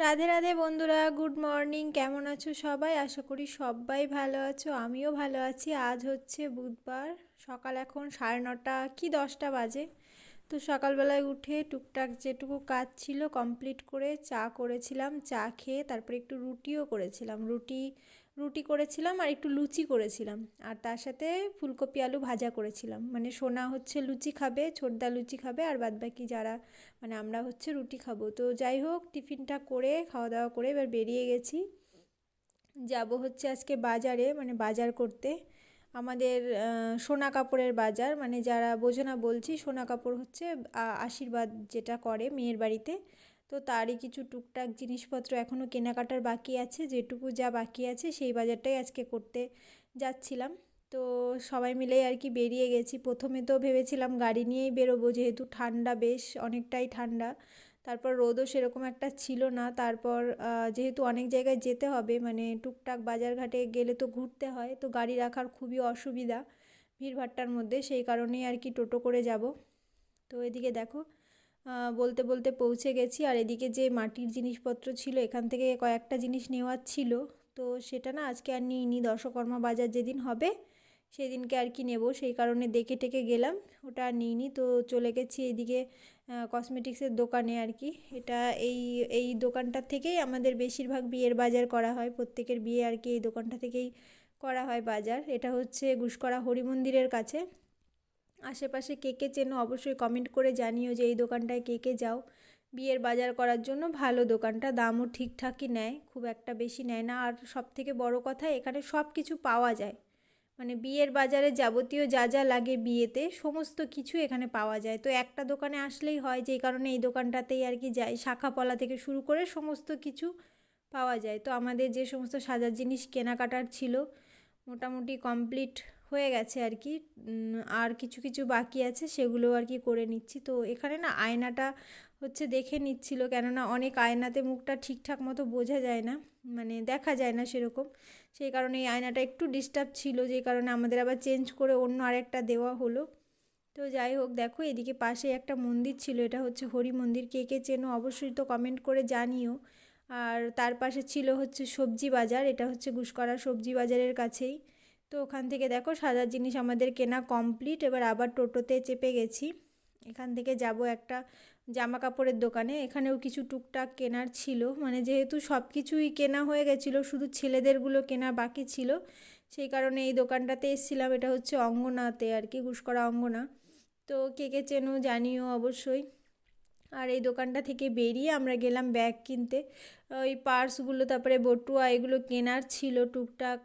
রাধে রাধে বন্ধুরা, good morning. কেমন আছো সবাই? আশা করি সবাই ভালো আছো। আমিও ভালো আছি। আজ হচ্ছে বুধবার। সকাল এখন সাড়ে নটা, কি দশটা বাজে? তো সকালবেলায় উঠে টুকটাক যেটুকু কাজ ছিল কমপ্লিট করে চা করেছিলাম, চা খেয়ে তারপরে একটু রুটিও করেছিলাম। রুটি রুটি করেছিলাম আর একটু লুচি করেছিলাম। আর তার সাথে ফুলকপি আলু ভাজা করেছিলাম। মানে সোনা হচ্ছে লুচি খাবে, ছোটদা লুচি খাবে আর বাদবাকি যারা মানে আমরা হচ্ছে রুটি খাব। তো যাই হোক, টিফিনটা করে খাওয়া দাওয়া করে এবার বেরিয়ে গেছি। যাব হচ্ছে আজকে বাজারে মানে বাজার করতে। আমাদের সোনা কাপড়ের বাজার। মানে যারা বোঝো না বলছি, সোনা কাপড় হচ্ছে আশীর্বাদ যেটা করে মেয়ের বাড়িতে। তো তারই কিছু টুকটাক জিনিসপত্র এখনও কেনাকাটার বাকি আছে। যেটুকু যা বাকি আছে, সেই বাজারটাই আজকে করতে যাচ্ছিলাম। তো সবাই মিলেই আর কি বেরিয়ে গেছি। প্রথমে তো ভেবেছিলাম গাড়ি নিয়েই বেরোবো, যেহেতু ঠান্ডা বেশ, অনেকটাই ঠান্ডা। তারপর রোদও সেরকম একটা ছিল না। তারপর যেহেতু অনেক জায়গায় যেতে হবে মানে টুকটাক বাজারঘাটে গেলে তো ঘুরতে হয়, তো গাড়ি রাখার খুবই অসুবিধা ভিড়ভাট্টার মধ্যে, সেই কারণেই আর কি টোটো করে যাব। তো এদিকে দেখো বলতে বলতে পৌঁছে গেছি, আর এদিকে যে মাটির জিনিসপত্র ছিল, এখান থেকে কয়েকটা জিনিস নেওয়ার ছিল। তো সেটা না আজকে আর নিইনি দর্শকর্মা বাজার যেদিন হবে সেদিনকে আর কি নেব, সেই কারণে দেখে টেকে গেলাম। ওটা আর নিইনি, তো চলে গেছি এদিকে কসমেটিক্সের দোকানে আর কি। এটা এই এই দোকানটার থেকেই আমাদের বেশিরভাগ বিয়ের বাজার করা হয়, প্রত্যেকের বিয়ে আর কি এই দোকানটা থেকেই করা হয় বাজার। এটা হচ্ছে গুসকরা হরি মন্দিরের কাছে। আশেপাশে কে কে চেনো অবশ্যই কমেন্ট করে জানিও যে এই দোকানটায় কে কে যাও। বিয়ের বাজার করার জন্য ভালো দোকানটা, দামও ঠিকঠাকই নেয়, খুব একটা বেশি নেয় না। আর সব থেকে বড় কথা, এখানে সব কিছু পাওয়া যায়। মানে বিয়ের বাজারে যাবতীয় যা যা লাগে বিয়েতে, সমস্ত কিছু এখানে পাওয়া যায়। তো একটা দোকানে আসলেই হয় যেই কারণে এই দোকানটাতেই আর কি যাই, শাখাপলা থেকে শুরু করে সমস্ত কিছু পাওয়া যায়। তো আমাদের যে সমস্ত সাজার জিনিস কেনাকাটার ছিল, মোটামুটি কমপ্লিট হয়ে গেছে আর কি। আর কিছু কিছু বাকি আছে সেগুলো আর কি করে নিচ্ছি। তো এখানে না আয়নাটা হচ্ছে দেখে নিচ্ছিল, কেননা অনেক আয়নাতে মুখটা ঠিকঠাক মতো বোঝা যায় না মানে দেখা যায় না সেরকম। সেই কারণে এই আয়নাটা একটু ডিস্টার্ব ছিল, যে কারণে আমাদের আবার চেঞ্জ করে অন্য আরেকটা দেওয়া হলো। তো যাই হোক, দেখো এদিকে পাশে একটা মন্দির ছিল, এটা হচ্ছে হরি মন্দির। কে কে চেনো অবশ্যই তো কমেন্ট করে জানিও। আর তার পাশে ছিল হচ্ছে সবজি বাজার, এটা হচ্ছে গুসকরা সবজি বাজারের কাছেই। তো ওখান থেকে দেখো সাজার জিনিস আমাদের কেনা কমপ্লিট এবার আবার টোটোতে চেপে গেছি। এখান থেকে যাব একটা জামা কাপড়ের দোকানে। এখানেও কিছু টুকটাক কেনার ছিল। মানে যেহেতু সব কিছুই কেনা হয়ে গেছিল, শুধু ছেলেদেরগুলো কেনা বাকি ছিল, সেই কারণে এই দোকানটাতে এসেছিলাম। এটা হচ্ছে অঙ্গনাতে আর কি ঘুষকরা অঙ্গনা। তো কে কে চেনো জানিও অবশ্যই। আর এই দোকানটা থেকে বেরিয়ে আমরা গেলাম ব্যাগ কিনতে। ওই পার্সগুলো, তারপরে বটুয়া, এগুলো কেনার ছিল টুকটাক।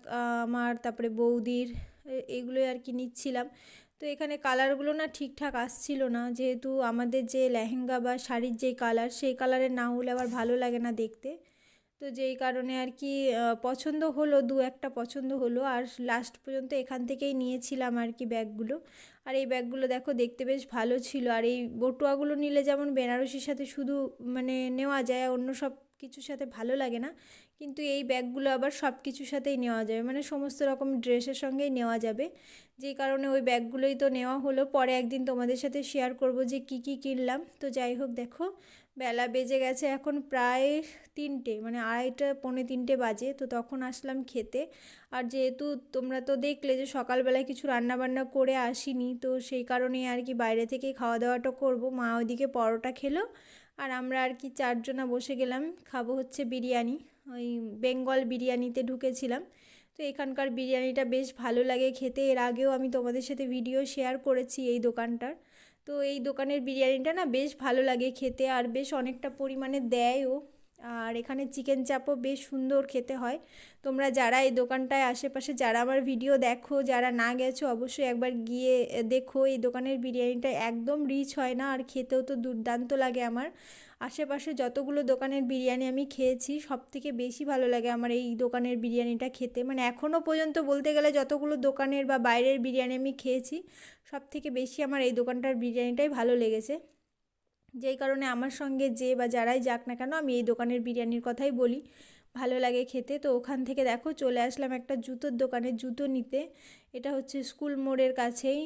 আমার, তারপরে বৌদির এগুলোই আর কি নিচ্ছিলাম। তো এখানে কালারগুলো না ঠিকঠাক আসছিল না। যেহেতু আমাদের যে লেহেঙ্গা বা শাড়ির যেই কালার সেই কালারের না হলে আবার ভালো লাগে না দেখতে। তো যেই কারণে আর কি পছন্দ হলো, দু একটা পছন্দ হলো। আর লাস্ট পর্যন্ত এখান থেকেই নিয়েছিলাম আর কি ব্যাগগুলো আর এই ব্যাগগুলো দেখো দেখতে বেশ ভালো ছিল। আর এই বটুয়াগুলো নিলে যেমন বেনারসির সাথে শুধু মানে নেওয়া যায়, অন্য সব কিছুর সাথে ভালো লাগে না। কিন্তু এই ব্যাগগুলো আবার সব কিছুর সাথেই নেওয়া যাবে। মানে সমস্ত রকম ড্রেসের সঙ্গেই নেওয়া যাবে। যেই কারণে ওই ব্যাগগুলোই তো নেওয়া হলো। পরে একদিন তোমাদের সাথে শেয়ার করব যে কি কি কিনলাম। তো যাই হোক, দেখো, বেলা বেজে গেছে এখন প্রায় তিনটে মানে আড়াইটা, পৌনে তিনটে বাজে। তো তখন আসলাম খেতে। আর যেহেতু তোমরা তো দেখলে যে সকালবেলায় কিছু রান্নাবান্না করে আসিনি, তো সেই কারণেই আর কি বাইরে থেকেই খাওয়া দাওয়াটা করব। মা ওইদিকে পরোটা খেলো। আর আমরা আর কি চারজনা বসে গেলাম, খাব হচ্ছে বিরিয়ানি। ওই বেঙ্গল বিরিয়ানিতে ঢুকেছিলাম। তো এখানকার বিরিয়ানিটা বেশ ভালো লাগে খেতে। এর আগেও আমি তোমাদের সাথে ভিডিও শেয়ার করেছি এই দোকানটার। তো এই দোকানের বিরিয়ানিটা না বেশ ভালো লাগে খেতে আর বেশ অনেকটা পরিমাণে দেয়ও। আর এখানে চিকেন চাপও বেশ সুন্দর খেতে হয়। তোমরা যারা এই দোকানটায় আশেপাশে যারা আমার ভিডিও দেখো, যারা না গেছো অবশ্যই একবার গিয়ে দেখো। এই দোকানের বিরিয়ানিটা একদম রিচ হয় না আর খেতেও তো দুর্দান্ত লাগে আমার। আশেপাশে যতগুলো দোকানের বিরিয়ানি আমি খেয়েছি সব থেকে বেশি ভালো লাগে আমার এই দোকানের বিরিয়ানিটা খেতে। মানে এখনও পর্যন্ত বলতে গেলে যতগুলো দোকানের বা বাইরের বিরিয়ানি আমি খেয়েছি সব থেকে বেশি আমার এই দোকানটার বিরিয়ানিটাই ভালো লেগেছে। যেই কারণে আমার সঙ্গে যে বা যারাই যাক না কেন আমি এই দোকানের বিরিয়ানির কথাই বলি। ভালো লাগে খেতে। তো ওখান থেকে দেখো চলে আসলাম একটা জুতোর দোকানে জুতো নিতে। এটা হচ্ছে স্কুল মোড়ের কাছেই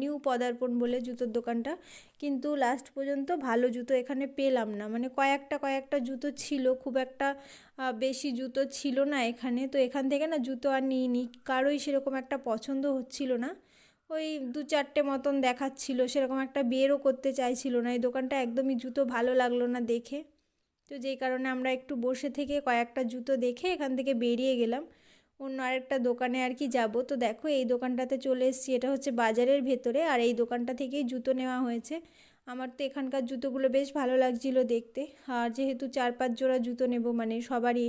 নিউ পদার্পণ বলে জুতোর দোকানটা। কিন্তু লাস্ট পর্যন্ত ভালো জুতো এখানে পেলাম না। মানে কয়েকটা কয়েকটা জুতো ছিল, খুব একটা বেশি জুতো ছিল না এখানে। তো এখান থেকে না জুতো আর নিইনি। কারোই সেরকম একটা পছন্দ হচ্ছিল না। ওই দু চারটে মতন দেখাচ্ছিল, সেরকম একটা বেরও করতে চাইছিল না। এই দোকানটা একদমই জুতো ভালো লাগল না দেখে। তো যেই কারণে আমরা একটু বসে থেকে কয়েকটা জুতো দেখে এখান থেকে বেরিয়ে গেলাম। অন্য আরেকটা দোকানে আর কি যাব। তো দেখো, এই দোকানটাতে চলে এসেছি। এটা হচ্ছে বাজারের ভেতরে, আর এই দোকানটা থেকেই জুতো নেওয়া হয়েছে। আমার তো এখানকার জুতোগুলো বেশ ভালো লাগছিল দেখতে। আর যেহেতু চার পাঁচ জোড়া জুতো নেব মানে সবারই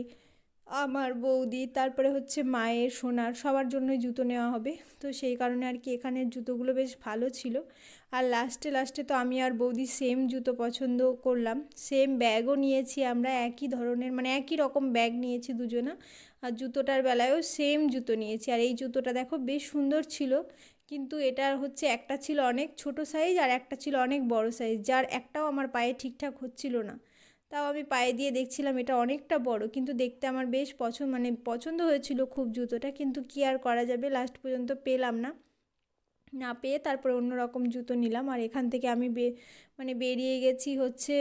আমার বৌদি, তারপরে হচ্ছে মায়ের, সোনার, সবার জন্যই জুতো নেওয়া হবে। তো সেই কারণে আর কি এখানের জুতোগুলো বেশ ভালো ছিল। আর লাস্টে লাস্টে তো আমি আর বৌদি সেম জুতো পছন্দ করলাম। সেম ব্যাগও নিয়েছি আমরা, একই ধরনের মানে একই রকম ব্যাগ নিয়েছি দুজনা। আর জুতোটার বেলায়ও সেম জুতো নিয়েছি। আর এই জুতোটা দেখো বেশ সুন্দর ছিল। কিন্তু এটার হচ্ছে একটা ছিল অনেক ছোট সাইজ আর একটা ছিল অনেক বড় সাইজ যার একটাও আমার পায়ে ঠিকঠাক হচ্ছিল না। তাও আমি পায়ে দিয়ে দেখছিলাম এটা অনেকটা বড়, কিন্তু দেখতে আমার বেশ পছন্দ মানে পছন্দ হয়েছিল খুব জুতোটা, কিন্তু কি আর করা যাবে লাস্ট পর্যন্ত পেলাম না। না পেয়ে তারপরে অন্য রকম জুতো নিলাম, আর এখান থেকে আমি বে মানে বেরিয়ে গেছি হচ্ছে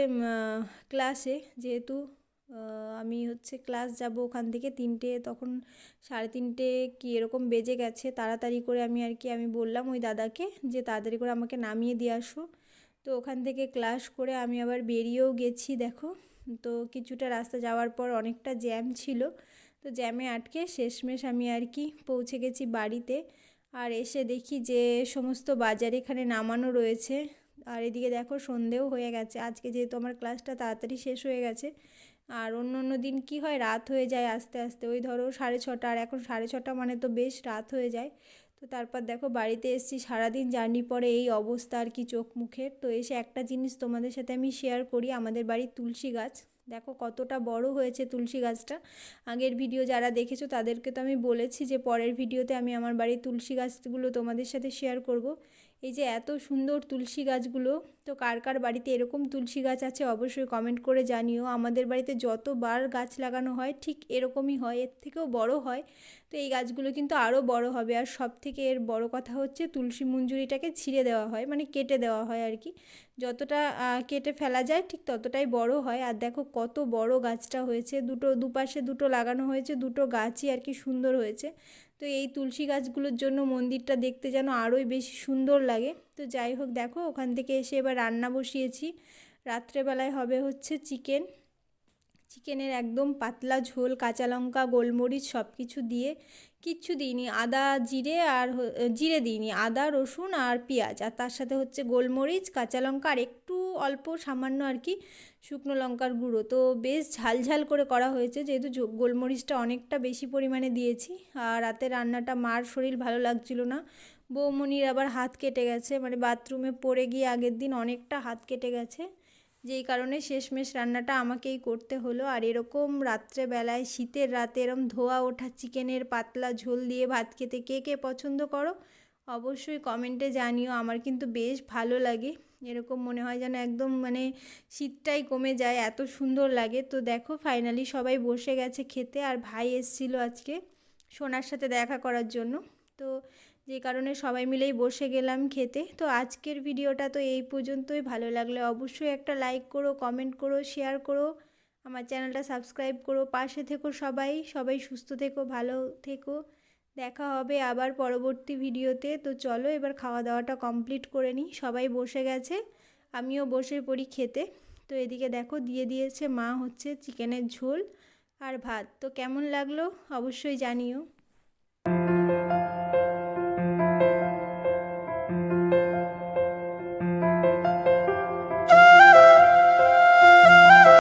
ক্লাসে যেহেতু আমি হচ্ছে ক্লাস যাব ওখান থেকে তিনটে, তখন সাড়ে তিনটে কি এরকম বেজে গেছে, তাড়াতাড়ি করে আমি আর কি, আমি বললাম ওই দাদাকে যে তাড়াতাড়ি করে আমাকে নামিয়ে দিয়ে আসো। তো ওখান থেকে ক্লাস করে আমি আবার বেরিয়েও গেছি, দেখো। তো কিছুটা রাস্তা যাওয়ার পর অনেকটা জ্যাম ছিল। তো জ্যামে আটকে শেষমেশ আমি আর কি পৌঁছে গেছি বাড়িতে। আর এসে দেখি যে সমস্ত বাজার এখানে নামানো রয়েছে। আর এদিকে দেখো সন্ধেও হয়ে গেছে। আজকে যেহেতু আমার ক্লাসটা তাড়াতাড়ি শেষ হয়ে গেছে, আর অন্য অন্য দিন কি হয়? রাত হয়ে যায় আস্তে আস্তে। ওই ধরো সাড়ে ছটা, আর এখন সাড়ে ছটা মানে তো বেশ রাত হয়ে যায়। তো তারপর দেখো বাড়িতে এসেছি, সারাদিন জার্নি পরে এই অবস্থা আর কি চোখ মুখের। তো এসে একটা জিনিস তোমাদের সাথে আমি শেয়ার করি, আমাদের বাড়ির তুলসী গাছ। দেখো কতটা বড় হয়েছে তুলসী গাছটা। আগের ভিডিও যারা দেখেছ তাদেরকে তো আমি বলেছি যে পরের ভিডিওতে আমি আমার বাড়ির তুলসী গাছগুলো তোমাদের সাথে শেয়ার করব। এই যে এত সুন্দর তুলসী গাছগুলো তো কার কার বাড়িতে এরকম তুলসী গাছ আছে অবশ্যই কমেন্ট করে জানিও। আমাদের বাড়িতে যতবার গাছ লাগানো হয় ঠিক এরকমই হয়, এর থেকেও বড় হয়। তো এই গাছগুলো কিন্তু আরও বড় হবে আর সব থেকে এর বড় কথা হচ্ছে তুলসী মঞ্জুরিটাকে ছিঁড়ে দেওয়া হয় মানে কেটে দেওয়া হয় আর কি। যতটা কেটে ফেলা যায় ঠিক ততটাই বড় হয়। আর দেখো কত বড় গাছটা হয়েছে, দুটো, দুপাশে দুটো লাগানো হয়েছে, দুটো গাছই আর কি সুন্দর হয়েছে। তো এই তুলসী গাছগুলোর জন্য মন্দিরটা দেখতে যেন আরোই বেশি সুন্দর লাগে। তো যাই হোক দেখো, ওখান থেকে এসে এবার রান্না বসিয়েছি। রাত্রেবেলায় হবে হচ্ছে চিকেন। চিকেনের একদম পাতলা ঝোল, কাঁচা লঙ্কা, গোলমরিচ সব কিছু দিয়ে কিচ্ছু দিইনি। আদা, জিরে আর জিরে দিইনি, আদা, রসুন আর পেঁয়াজ। আর তার সাথে হচ্ছে গোলমরিচ, কাঁচা লঙ্কা আর একটু অল্প সামান্য আর কি শুকনো লঙ্কার গুঁড়ো। তো বেশ ঝাল ঝাল করে করা হয়েছে, যেহেতু গোলমরিচটা অনেকটা বেশি পরিমাণে দিয়েছি। আর রাতে রান্নাটা মার শরীর ভালো লাগছিল না। বৌমনির আবার হাত কেটে গেছে। মানে বাথরুমে পড়ে গিয়ে আগের দিন অনেকটা হাত কেটে গেছে। যেই কারণে শেষমেশ রান্নাটা আমাকেই করতে হলো। আর এরকম রাত্রেবেলায়, শীতের রাতে এরম ধোয়া ওঠা, চিকেনের পাতলা ঝোল দিয়ে ভাত খেতে কে কে পছন্দ করো, অবশ্যই কমেন্টে জানিও। আমার কিন্তু বেশ ভালো লাগে। এরকম মনে হয় যেন একদম মানে শীতটাই কমে যায়, এত সুন্দর লাগে। তো দেখো ফাইনালি সবাই বসে গেছে খেতে। আর ভাই এসছিল আজকে সোনার সাথে দেখা করার জন্য। তো যে কারণে সবাই মিলেই বসে গেলাম খেতে। তো আজকের ভিডিওটা তো এই পর্যন্তই। ভালো লাগলে অবশ্যই একটা লাইক করো কমেন্ট করো শেয়ার করো, আমার চ্যানেলটা সাবস্ক্রাইব করো, পাশে থেকো সবাই। সবাই সুস্থ থেকো, ভালো থেকো। দেখা হবে আবার পরবর্তী ভিডিওতে। তো চলো এবার খাওয়া দাওয়াটা কমপ্লিট করে নিই। সবাই বসে গেছে, আমিও বসে পড়ি খেতে। তো এদিকে দেখো দিয়ে দিয়েছে মা হচ্ছে চিকেনের ঝোল আর ভাত। তো কেমন লাগল অবশ্যই জানিও।